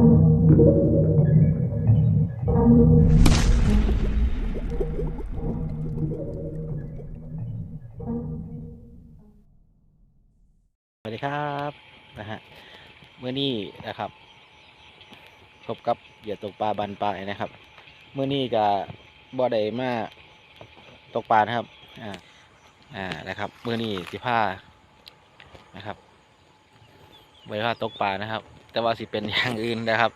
สวัสดีครับนะฮะเมื่อนี้นะครับพบกับเหยื่อตกปลาบันปลายนะครับเมื่อนี้จะบ่ได้มาตกปลานะครับอ่าอ่านะครับเมื่อนี้สิผ้านะครับไว้ผ้าตกปลานะครับ แต่ว่าสิเป็นอย่างอื่นนะครับ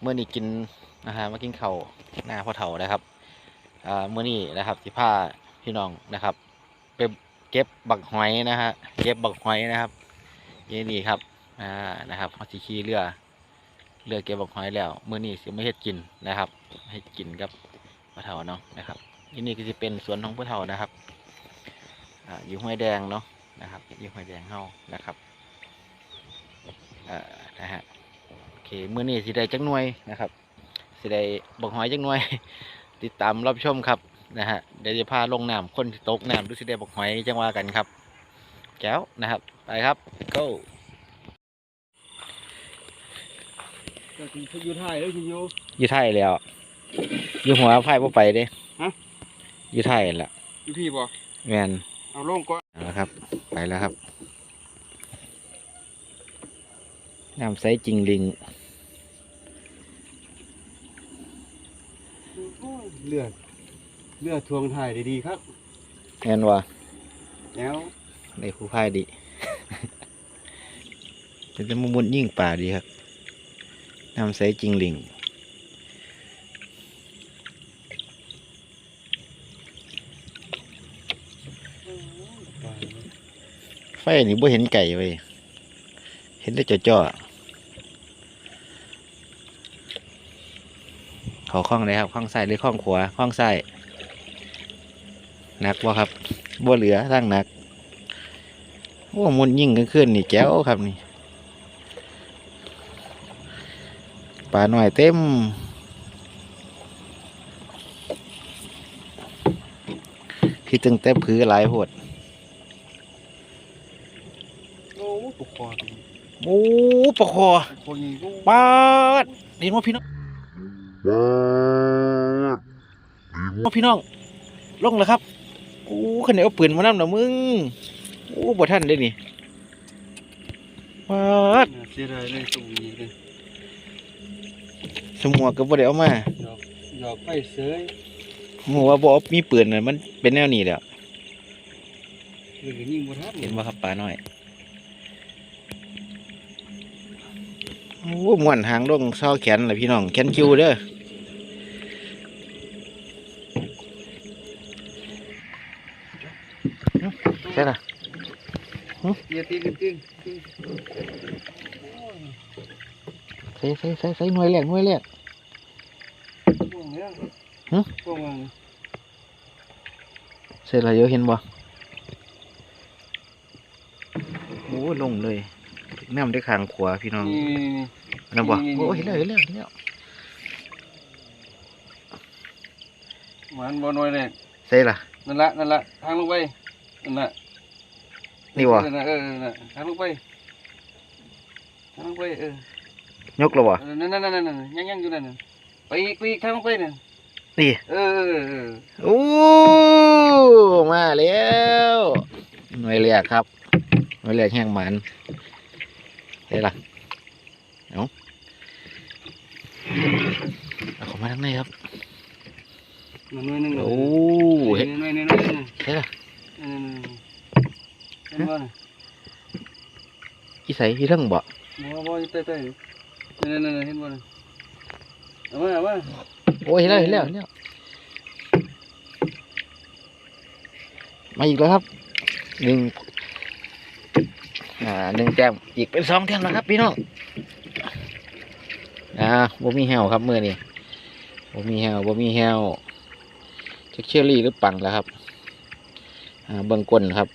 เมื่อนี้กินนะฮะมากินเข้าหน้าพ่อเฒ่านะครับอ่าเมื่อนี้นะครับสิผ้าพี่น้องนะครับไปเก็บบักหอยนะฮะเก็บบักหอยนะครับนี่นี่ครับอ่านะครับเขาสิขี่เรือเรือเก็บบักหอยแล้วเมื้อนี้สิไม่เฮ็ดกินนะครับให้กินกับพ่อเฒ่าเนาะนะครับนี่นี่ก็จะเป็นสวนของพ่อเฒ่านะครับอ่าอยู่ห้วยแดงเนาะนะครับอยู่ห้วยแดงเฮานะครับ อ่อนะฮะโอเคมื้อนี้สิได้จักหน่วยนะครับสิได้บักหอยจักหน่วย ติดตามรับชมครับนะฮะเดี๋ยวจะพาลงน้ำคนที่ตกน้ำดูสิได้บอกหอยจังว่ากันครับแก้วนะครับไปครับ go ก็คืออยู่ไทยแล้วอยู่อยู่ไทยแล้วอยู่หัวไพ่บ่ไปเด้ฮะอยู่ไทยนั่นแหละอยู่พี่บ่แมนเอาลงก่อนเอาละครับ ไปแล้วครับ น้ำใสจริงลิงเลือดเลือดทวงไทยได้ดีครับแมนว่าแล้วในผู้พายดีจะจะมุมุนยิ่งป่าดีครับน้ำใสจริงลิงไฟนี่บ่เห็นไก่เว้ย เห็นแต่จ่อๆเขาคล้องเลยครับคล้องซ้ายหรือคล้องขวาคล้องซ้ายหนักบ่ครับบ่เหลือทั้งหนักโอ้มุนยิ่งกันขึ้นนี่แจ๋วครับนี่ปลาหน่อยเต็มพี่ตึงเต็มผือหลายโพด โอ้ปกคอ โอ้ปะคอปกคอยิงกูปาดเห็นว่าพี่น้องว่าพี่น้องลงแล้วครับโอ้ขันเดียวเอาปืนมานำหน่ะมึงโอ้บ่ท่านได้นี่ปาดเสียดายเลยตรงนี้เลยสมวกก็บ่ได้เอามาหยอกหยอกไปเสยหัวาบ่เอามีปืนน่ะมันเป็นแนวนี้แหล้วหรือยิงบ่ทันเห็นบ่ครับปลาน้อย อ้ม่วนหางลงเศร้าแขนเลยพี่น้องแขนคิวเด้อใช่ล่ะเตียตีจริงจริงใส่ใส่ใส่ใส่หน่วยแรกหน่วยแรกพวกเนี้ยฮะพวกมันใส่ละเยอะเห็นบ่โอ้ลงเลยน้ำด้วยคางขวาพี่น้อง นี่อันนั่นบ่นี่โอ้เห็นแล้วเห็นแล้วเห็นแล้วมันบ่น้อยเลยใส่ละนั่นละนั่นละทางลงไปนั่นละนี่บ่เออนั่นเออนั่นน่ะทางลงไปทางลงไปเออยกแล้วบ่เออนั่นนั่นนั่นนั่นยังยังอยู่นั่นน่ะไปอีกไปอีกทางลงไปนั่นนี่เออเออเออโอ้มาแล้วหน่วยแรกครับหน่วยแรกแห้งหมันใส่ละเอา เอาเข้ามาทางในครับนั่นนั่นนั่นโอ้เห็เห็นนนั่นนั่นนั่นนั่นใช่ละนั่นเห็นบ่น่ะอีใส่อีเทั้งบ่บ่บ่อยู่ใต้ๆนั่นนั่นนั่นเห็นบ่น่ะเอามาเอามาโอ้ยเห็นแล้วเห็นแล้วเห็นแล้วมาอีกแล้วครับหนึ่งอ่าหนึ่งแต้มอีกเป็นสองแต้มแล้วครับพี่น้อง อ่าบ่มีแฮวครับมือนี่บ่มีแฮวบ่มีแฮวเช็คเชอรี่หรือปังแล้วครับ อ่าเบิ่งก้นครับ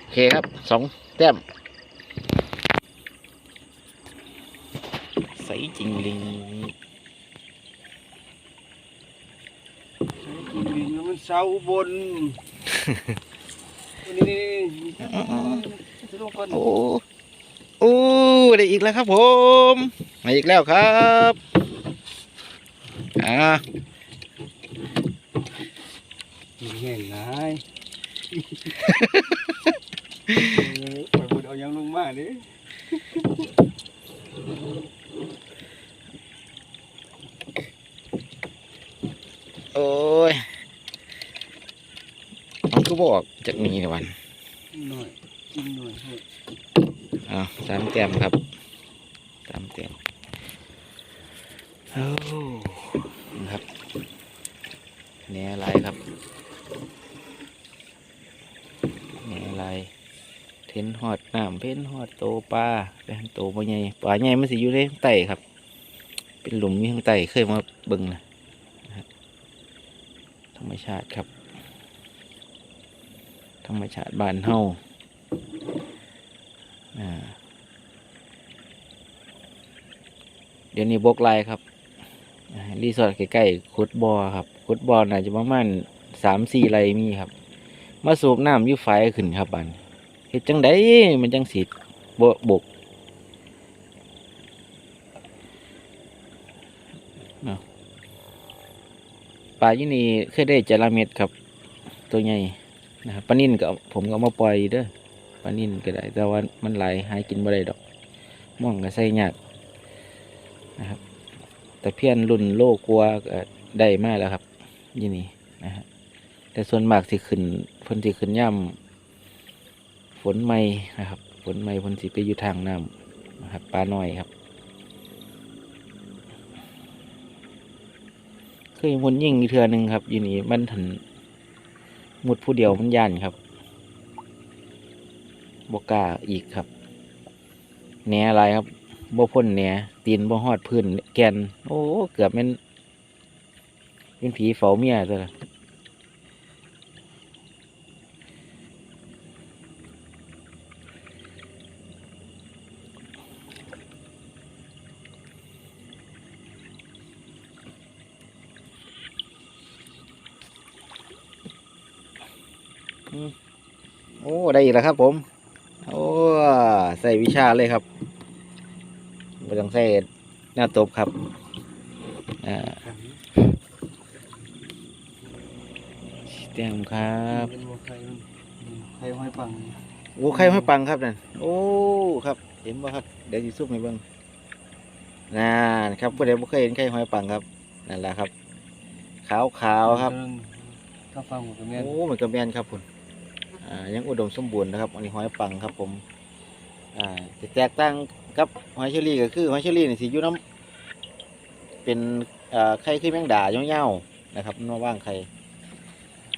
โอเคครับสองแต้มใสจริงลิงลิงมันเสาบนนี่นี่นี่ลงก่อนโอ้ โอ้ได้อีกแล้วครับผมมาอีกแล้วครับอ่ากินแห้งหลายเออปล่อยบุญเอายังลงมาดิโอ้ยมันก็บอกจากนี้ในวันหน่อยกินหน่อยเถ อ่าสามแต้มครับสามแต้มโอ้ครับแหน่อะไรครับแหน่อะไรเทนหอดน้ำเพ้นหอดโตปลาเป็นโตปลาใหญ่ปลาใหญ่มันสิอยู่ในไต่ครับ เป็นหลุมมีข้างใต้เคยมาเบิ่งนะธรรมชาติครับ ธรรมชาติบ้านเฮา เดี๋ยวนี้บกลายครับรีสอร์ทใกล้ๆขุดบ่อครับขุดบ่อน่าจะประมาณสามสี่ไรมีครับ มาสูบน้ำอยูไฟขึ้นครับบันเฮ็ดจังไดมันจังสีบบบกปลายี่นี่เคยได้จระเม็ดครับ ตัวใหญ่นะครับปลานิ่นก็เอาผมก็มาปล่อยเด้อ ปลานิ่นก็ได้ แต่ว่ามันหลายหายกินบ่ได้ดอกม่วงก็ใส่ยากนะครับแต่เพี้ยนรุ่นโลกลัวก็ได้มากแล้วครับยี่นี่นะฮะแต่ส่วนมากสิขึ้นพิ่นสิขึ้นย่ำฝนใหม่นะครับ ฝนใหม่พิ่นสิไปอยู่ทางน้ำนะครับปลาหน้อยครับเคยมุนยิ่งอีเทือหนึ่งครับอยู่นี่มันถันมุดผู้เดียวมันย่านครับ บกล้าอีกครับแหนอะไรครับบ่พ่นแหนตีนบ่ฮอดพื้นแกน โอ้เกือบเป็นเป็นผีเฝ้าเมียตัวละโอ้ ได้อีกแล้วครับผม ใส่วิชาเลยครับไม่ต้องใส่หน้าตบครับอ่าขันเต็มครับเป็นบัวไข่มันอืมไข่ห้อยปังโอ้ไข่ห้อยปังครับนั่นโอ้ครับ เห็นบ่ครับเดี๋ยวจะซุปให้เบิ่งนั่นครับผู้ใดบ่เคยเห็นไข่ห้อยปังครับนั่นแหละครับ ขาวขาวๆครับถ้าฟังหมดก็แม่นโอ้มันก็แม่นครับคุณอ่ายังอุดมสมบูรณ์นะครับ อันนี้หอยปังครับผม อ่าจะแตกต่างกับหอยเชอรี่ก็คือหอยเชอรี่นี่สิอยู่น้ำเป็นอ่าไข่คือแมงดายาวๆนะครับมันมาว่างไข่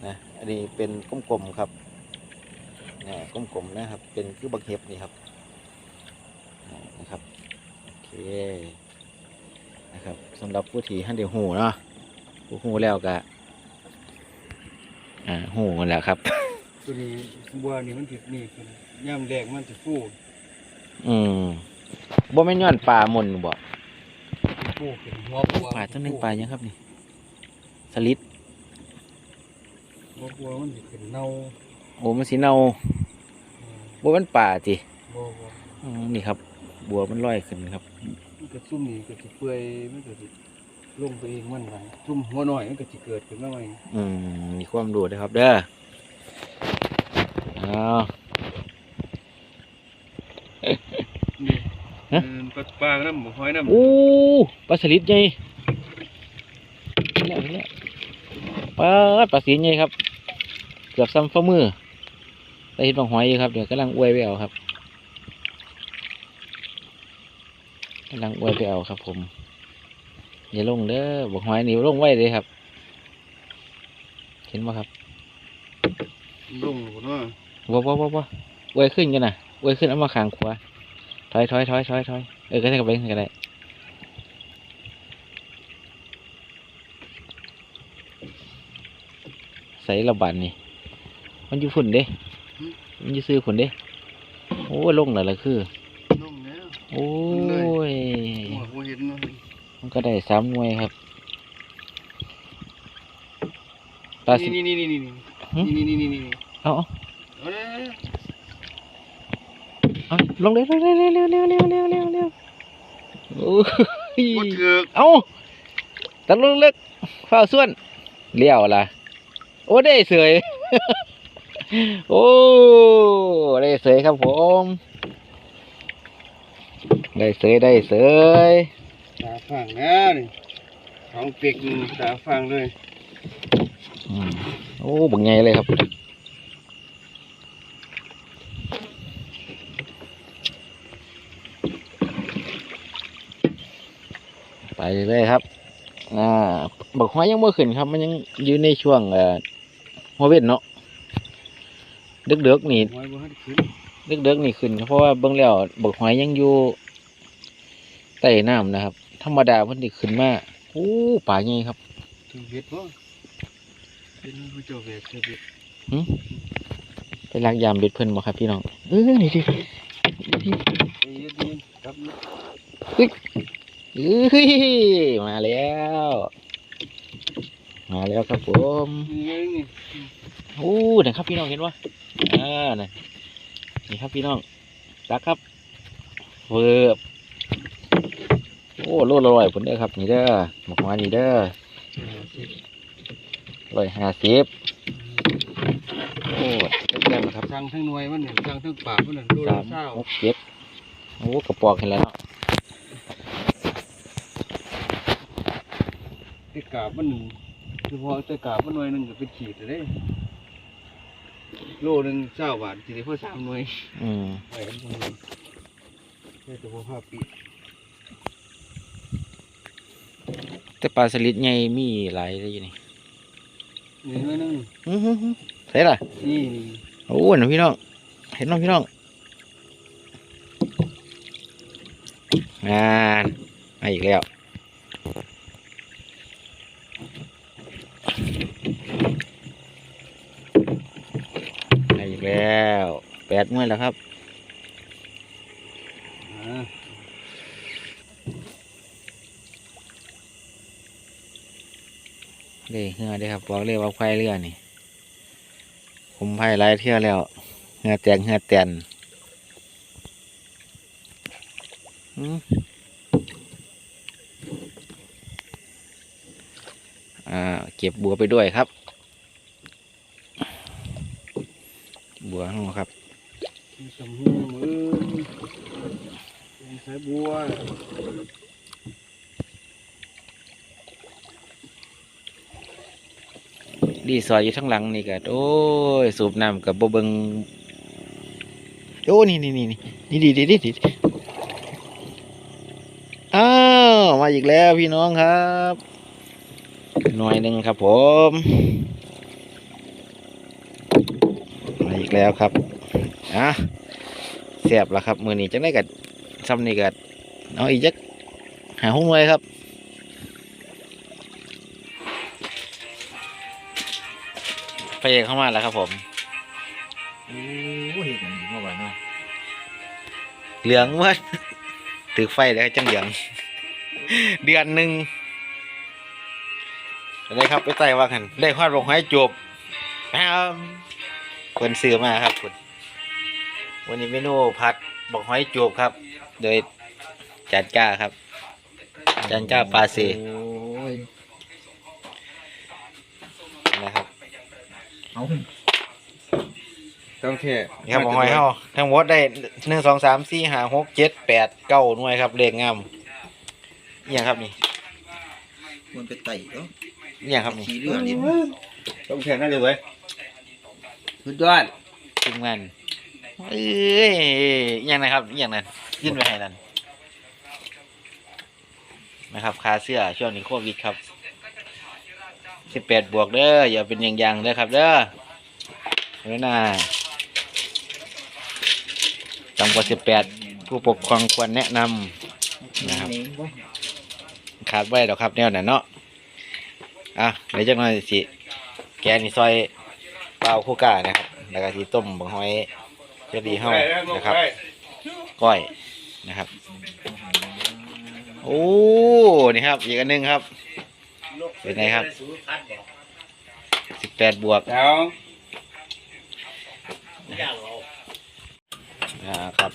นะอันนี้เป็นกลมๆครับนี่กลมๆนะครับ เป็นคือบักเห็บนี่ครับนะครับโอเคนะครับสำหรับผู้ที่หันเดียวหูเนาะผู้หูแล้วก็อ่าหูกันแหล้วครับ ตัวนี้บัวนี่มันติดนี่ขึ้นย่ำแดงมันจะฟู อืมบ่แม่นย้อนปลาหมนบ่ฟูขึ้นหัวบัวปลาตัวหนึงปลายังครับนี่สลิดหัวบัวมันจะขึ้นเน่าโอ้มันสิเน่าอืมบ่แมันป่าติบัวบัวอืมนี่ครับ บัวมันลอยขึ้นครับมันก็ซุ่มนี่ก็จะเปื่อยมันก็จะลงไปเองมันไงซุ่มหัวหน่อยมันก็จะเกิดขึ้นมาใหม่ อืมมีความรู้นะครับ เด้ออ้าว นี่ ฮะ เออ ปลาปลาน้ำหมูหอยน้ำอู้ปลาสลิดใหญ่เนี่ยเนี่ยปลาปลาสีใหญ่ครับ เกือบซ้ำฝ่ามือได้เห็นบางหอยอยู่ครับเดี๋ยวกำลังอวยไปเอาครับกำลังอวยไปเอาครับ ผมอย่าลงเด้อบอกหอยนี่ลงไว้เลยครับ เห็นไหมครับลงหมดว่าว้าวว้าวว้าวอวยขึ้นกันนะอวยขึ้นเอามาขางขวาถอยถอยถอยถอยถอย เออก็ได้กับไปก็ได้ใส่ระบาดนี่ มันอยู่ฝุ่นเด้ มันอยู่ซื้อฝุ่นเด้ โอ้ยลงแล้วล่ะคือ ลงแล้ว โอ้ยหัวหัวเห็นเนาะมันก็ได้สามหน่วยครับปลาสินี่นี่นี่นี่หึนี่นี่นี่นี่นี่เอาเอาเอาเลยเเอาลงเลยลงเลยเร็วเร็วเร็วเร็วเร็วเร็วเร็วโอ้ย บ่ถือกเอาตัดลงเล็กฝ้าวส่วนเลี้ยวล่ะ โอ้ได้เสยโอ้ได้เสยครับผม ได้เสยได้เสยตาฟังนะนี่ของเปีกนี่ตาฟังเลยอืมโอ้บังไงเลยครับ เลยครับ อ่าบักหอยยังไม่ขึ้นครับ มันยังอยู่ในช่วงเอ่อหัวเว้นเนาะเด็กๆนี่หอยบ่ทันขึ้นเด็กๆนี่ขึ้นครับเพราะว่าเบิ่งแล้วบักหอยยังอยู่ใต้น้ำนะครับ ธรรมดาเพิ่นสิขึ้นมาโอ้ป่าใหญ่ครับถึงเบ็ดบ่เป็นผู้เจ้าแบกเจ้าเบ็ดไปลักยามเบ็ดเพิ่นบ่ครับพี่น้องเออนี่ดิไอ้เฮ็ดนี่ครับเอ้ยมาแล้ว มาแล้วครับผมนี่ไงนี่โอ้นะครับพี่น้องเห็นวะอ่านี่นี่ครับพี่น้องตักครับเฟิบโอ้โลละร้อยผลเด้อครับ นี่เด้อหมกมานี่เด้อร้อยห้าสิบโอ้เต็มๆครับสั่งทั้งหน่วยมันนี่สั่งทั้งปากมันน่ะโลสาละมเศร้าหกเจ็ดโอ้กระปอกเห็นแล้ว ไอ้กาบมันคือพอแต่กาบมันหน่วยหนึงก็เป็นขีดเลยเด้โลหนึงเจ้าบาทสิได้พอสามหน่วยอืมไปกันตรงนี้แค่ตัวผ้าปีแต่ปลาสลิดใหญ่มีหลายเลยอยู่นี่นี่หน่วยหนึงอื้อหือหือใช่ล่ะนี่นี่โอ้หนพี่น้องเห็นน้องพี่น้องงานมาอีกแล้ว มาอีกแล้วแป ดมวยแล้วครับเลยเหือได้ครับบอกเลยว่าไฟเรือนี่ ผมไฟหลายเที่ยวแล้วเหือแตงเหือแตนอ่า เก็บบัวไปด้วยครับวนู่นครับ มีสมหูมือเป็นสายบัว รีสอร์ทอยู่ทั้งหลังนี่ก็โอ้ยสูบน้ำกับบ่เบิงโอ้นี่นี่นี่นี่นี่ดีดีดีดีอ้าวมาอีกแล้วพี่น้องครับ หน่อยหนึ่งครับผม มาอีกแล้วครับอะเสียบแล้วครับมือนี้จังได้กัดซ้ำนี่กัดเอาอีกจักหาหุ้มไว้ครับ พระเอกเข้ามาแล้วครับผมโอ้เห็นอย่างนี้เมื่อวานเนาะเหลืองเมื่อถือไฟแล้วจังเหลือง เดือนหนึ่งได้ครับไปไต่ว่ากัน ได้ควาดลงให้จบแป๊มคนซื้อมาครับคุณวันนี้เมนูผัดบอกหอยจูบครับ โดยจานก้าครับจานก้าปลาเซ เอาต้องแค่นี่ครับบอกหอยเฮาทั้งหมดได้หนึ่งสองสามสี่ห้าหกเจ็ดแปดเก้าหน่วยครับเลขงามอหย่างครับนี่มันไปไต่เนาะอหย่างครับนี่ขี่เรือนี่ต้องแค่นั่นเลยเว้ยสุดยอดทีมงานเอ้ยอหย่างนะครับอหย่างนั้นยื่นไปให้นั่นนะครับคาเสื้อช่วงนี้โควิดครับ สิบแปดบวกเด้ออย่าเป็นอย่างยังเด้อครับ เด้อเด้นะต่ำกว่าสิบแปดผู้ปกครองควรแนะนำนะครับขาดไว้ดอกครับแนวนั้นเนาะอะเดี๋ยวจักหน่อยสิแกนี่ซอยเปล่าคู่กานะครับแล้วก็สิต้มบักหอยเจดีเฮานะครับก้อยนะครับโอ้นี่ครับอีกอันหนึงครับเป็นไงครับ ปดบวกแล้วอ่าครับ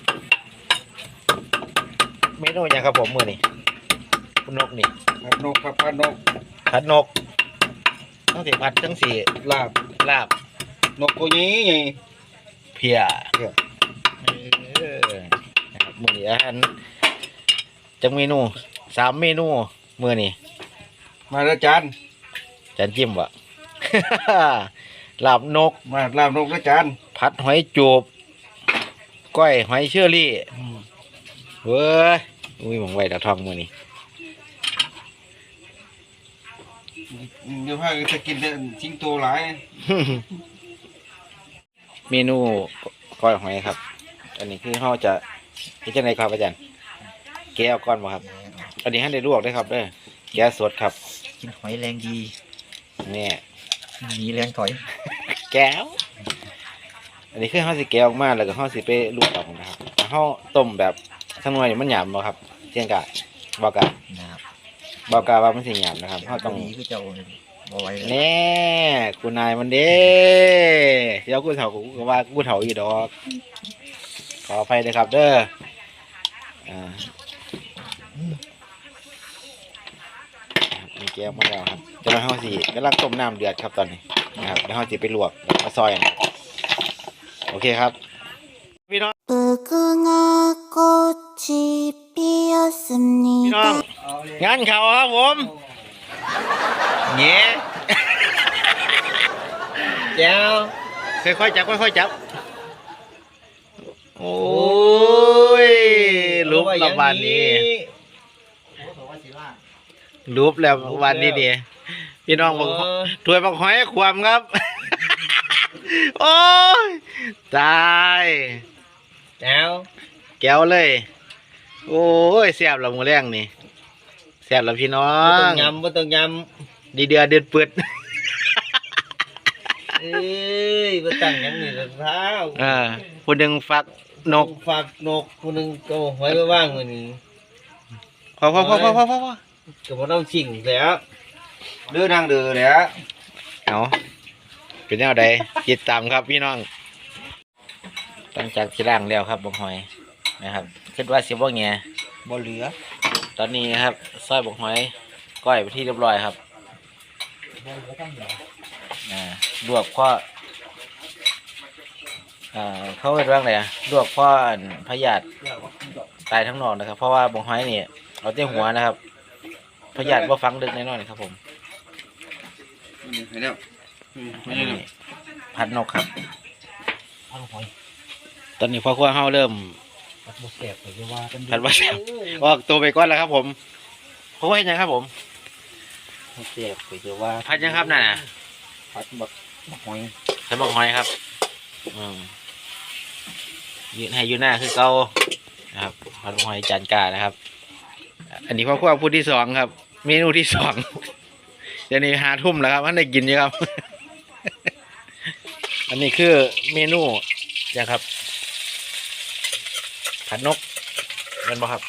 เมนูหยังครับผมมือนี่คุณนกนี่พัดนกครับพัดนกผัดนกต้องสีผัดทั้งสี่ลาบลาบนกตัวนี้ไงเพียเพียเออนะครับมือนี้อาหารจังเมนูสามเมนูมือนี่มาแล้วจานจานจิ้มวะ ลาบนก มาลาบนกแล้วจานผัดหอยจูบก้อยหอยเชอรี่เว้ยอุ้ยหมองไว้ตาทองมือนี่เดี๋ยวพาจะกินแต่สิงโตหลาย เมนูก้อยหอยครับ อันนี้คือเขาจะนี่จะไหนครับอาจารย์แกะเอาก้อนมาครับ อันนี้ให้ได้ลวกได้ครับเด้อแกะสดครับ กินหอยแรงดีเนี่ย มีแรงถอย แก้ว อันนี้คือเขาสิแกะออกมาแล้วก็เขาสิไปลวกเอานะครับถ้าเขาต้มแบบทั้งหน่วยนี่มันหยาบบ่ครับเจียงกะบอกกะนะครับบอกกะว่ามันสิหยาบนะครับเขาต้องดีคือเจ้าบ่ไหวเลยแน่กูนายมันเด้เดี๋ยวกูเถากูก็ว่ากูเถาอีดอก ขออภัยเลยครับ เด้ออ่ามีแก้มาแล้วครับเดี๋ยห้าสีกำลังต้มน้ำเดือดครับตอนนี้นะครับเดี๋วห้าสีไปลวกมาซอยนะโอเคครับพี่น้องพี่น้องงานเขาครับผมเงี้ยเจ้าค่อยๆจับค่อยๆจับโอ้ยลุกละบานนี้ รูปแล้ววันนี้ดีพี่น้องบอกถวยบักหอยความครับ โอ้ยตายเจ้าแก้วเลย โอ้ยแซ่บละมือแรงนี่แซ่บละพี่น้อบ่ต้องงยำบ่ต้องยดีเดือดเดือดเปิดำเอ้ยบ่ตั้งหยังนี่ละเท้าเออผู้หนึ่งฟักนกฝากนกผู้หนึงก็หอยไว้ว่างมื้อนี้ พอพอพอพอพอพอพอ ก็บ่ต้องชิงแล้วเดือนั่งเดือแหล้วเอาเป็นแนวใดติดตามครับพี่น้องตั้งจากที่ล่างแล้วครับบกหอยนะครับคิดว่าสิบ่แงบ่เหลือตอนนี้นะครับซอยบกหอยก้อยไปที่เรียบร้อยครับอ่าลวกพ่ออ่าเขาเรียกว่าอะไรอะลวกพ่ออันพยาธิตายทั้งนอกนะครับ เพราะว่าบกหอยนี่เอาแต่หัวนะครับ พยาธิว่าฟังดึกแน่นอนครับ ผมเห็นแล้วอันนี้พัดนกครับเอาหอยตอนนี้พ่อครัวเฮาเริ่มบ่แซ่บก็จะว่ากันพัดว่าแซ่บออกตัวไปก่อนแล้วครับ ผมพ่อครัวเห็นยังครับ ผมบ่แซ่บก็จะว่าพัดยังครับนั่นน่ะพัดบักหอยใส่บอกหอยครับอืมยืนให้อยูหน้าคือเก่านะครับพัดบอกหอยจานกานะครับ อันนี้พ่อครัวผู้ที่สองครับ เมนูที่สองเดี๋ยวนี้หาทุ่มแล้วครับมันได้กินอยู่ครับ อันนี้คือเมนูนะครับผัดนกเงินบ่ครับ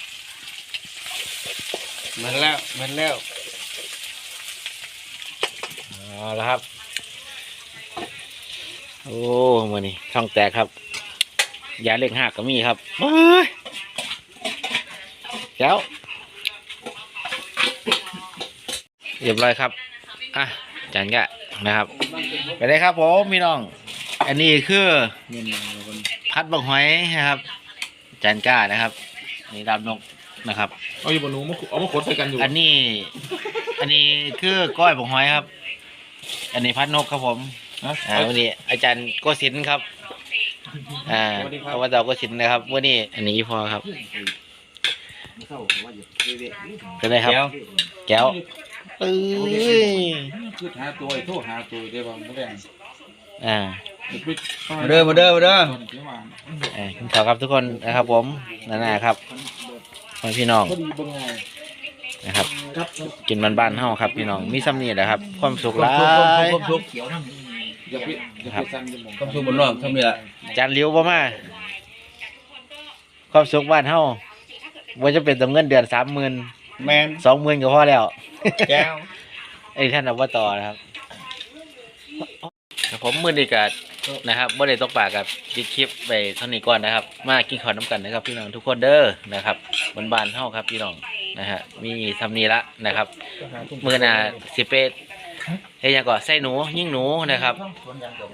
มันแล้วมันแล้วเอาละครับ โอ้มือนี่ช่องแตกครับยาเล็กหักก็มีครับเฮ้ยเจ้า เรียบร้อยครับอะจานกะนะครับไปเลยครับผมพี่น้อง อันนี้คือเงินมาคนพัดบักหอยนะครับจานก้านะครับนี่ดาบนกนะครับเอาอยู่บนหนูมาขุเอามาขดใส่กันอยู่ อันนี้ อันนี้คือก้อยบักหอยครับ อันนี้พัดนกครับผมนะอ่าวันนี้อาจารย์โกศินทร์ครับอ่าอบตโกศินทร์นะครับวันนี้อันนี้พอครับเป็นไรครับ แก้ว เอ้ยคือหาตัวไอ้โทษหาตัวได้บ้างไม่ได้อ่า มาเด้อมาเด้อมาเด้อเอ่อขอครับทุกคนนะครับผมนั่นนะครับพ่อพี่น้องพอดีบ่ไงนะครับ ครับกินบ้านๆเฮาครับพี่น้องมีซ้ำนี่แหละครับ ความสุขหลายครบทุกเขียวน้ำอย่าไปอย่าไปสั่นจมูกครบทุกบนรอบทำนี่แหละจานเลี้ยวบ่มาความสุขบ้านเฮาว่าจะเป็นตัวเงินเดือนสามหมื่น แมนสองหมื่นก็พอแล้วแก้วไอ้ท่านอบตนะครับครับผมมื้อนี้ก็นะครับบ่ได้ตกปลากับปิดคลิปไปเท่านี้ก่อนนะครับ มากินข้าวน้ำกันนะครับ พี่น้องทุกคนเด้อนะครับบ้านๆเฮาครับพี่น้องนะฮะมีทำนี้ละนะครับมื้อหน้าสิไปเฮ็ดหยังก็ใส่หนูยิงหนูนะครับ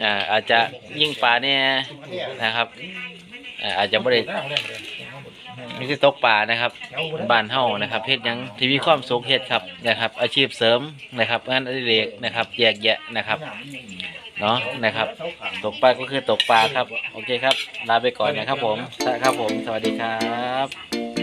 อ่าอาจจะยิงปลาเนี่ยนะครับอ่าอาจจะบ่ได้ มีที่ตกปลานะครับบ้านเฮานะครับเฮ็ดหยังที่มีความสุขเฮ็ดครับนะครับ อาชีพเสริมนะครับงานอดิเรกนะครับแยกแยะนะครับเนาะนะครับ ตกปลาก็คือตกปลาครับ โอเคครับ ลาไปก่อนนะครับผมครับผม สวัสดีครับ